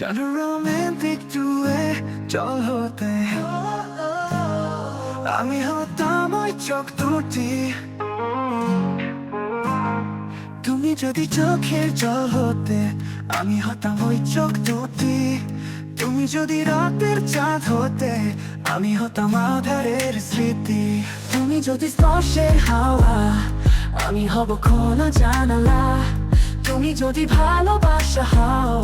চলো রোমান্টিক টুয়ে চল হতে আমি হতাম ওই চোখ দুটি তুমি যদি চোখের জল হতে আমি হতাম ওই চোখ দুটি তুমি যদি রাতের চাঁদ হতে আমি হতাম আধারের স্মৃতি তুমি যদি স্পর্শের হাওয়া আমি হব খোলা জানালা তুমি যদি ভালোবাসা হও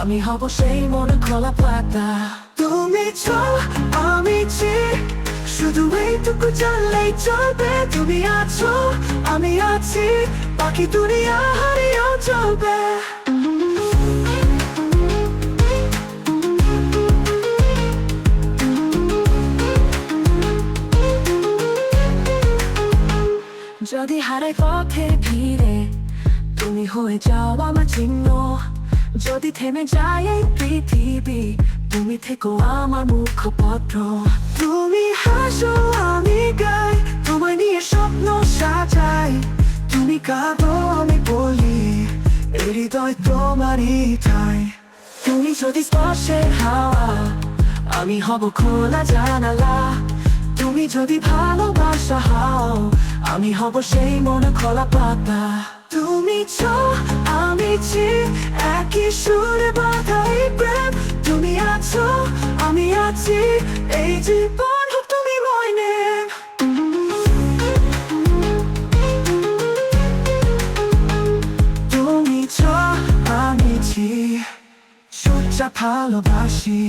আমি হব সেই মনে খোলা পাতা। তুমি চল আমি চি শুধু এইটুকু জানলেই চলবে। তুমি আছো আমি আছি বাকি দুনিয়া হারিয়েও চলবে। যদি হারাই পথে ভিড়ে তুমি হয়ে যাও আমার চিহ্ন। যদি থেমে যায় এই পৃথিবী, তুমি থেকো আমার মুখপত্র। তুমি হাসো, আমি গাই, তোমায় নিয়ে স্বপ্ন সাজাই। তুমি কাঁদো, আমি বলি হৃদয় তোমারই ঠাই। তুমি যদি স্পর্শের হাওয়া, আমি হব খোলা জানালা। তুমি যদি ভালোবাসা হও, আমি হব সেই মনে খোলা পাতা। তুমি ছো, আমি ছি একই সুরে বাধাই প্রেম? তুমি আছো, আমি আছি, এই জীবন হোক তুমি ময়নে। তুমি ছ, আমি ছি সুচা ভালোবাসি।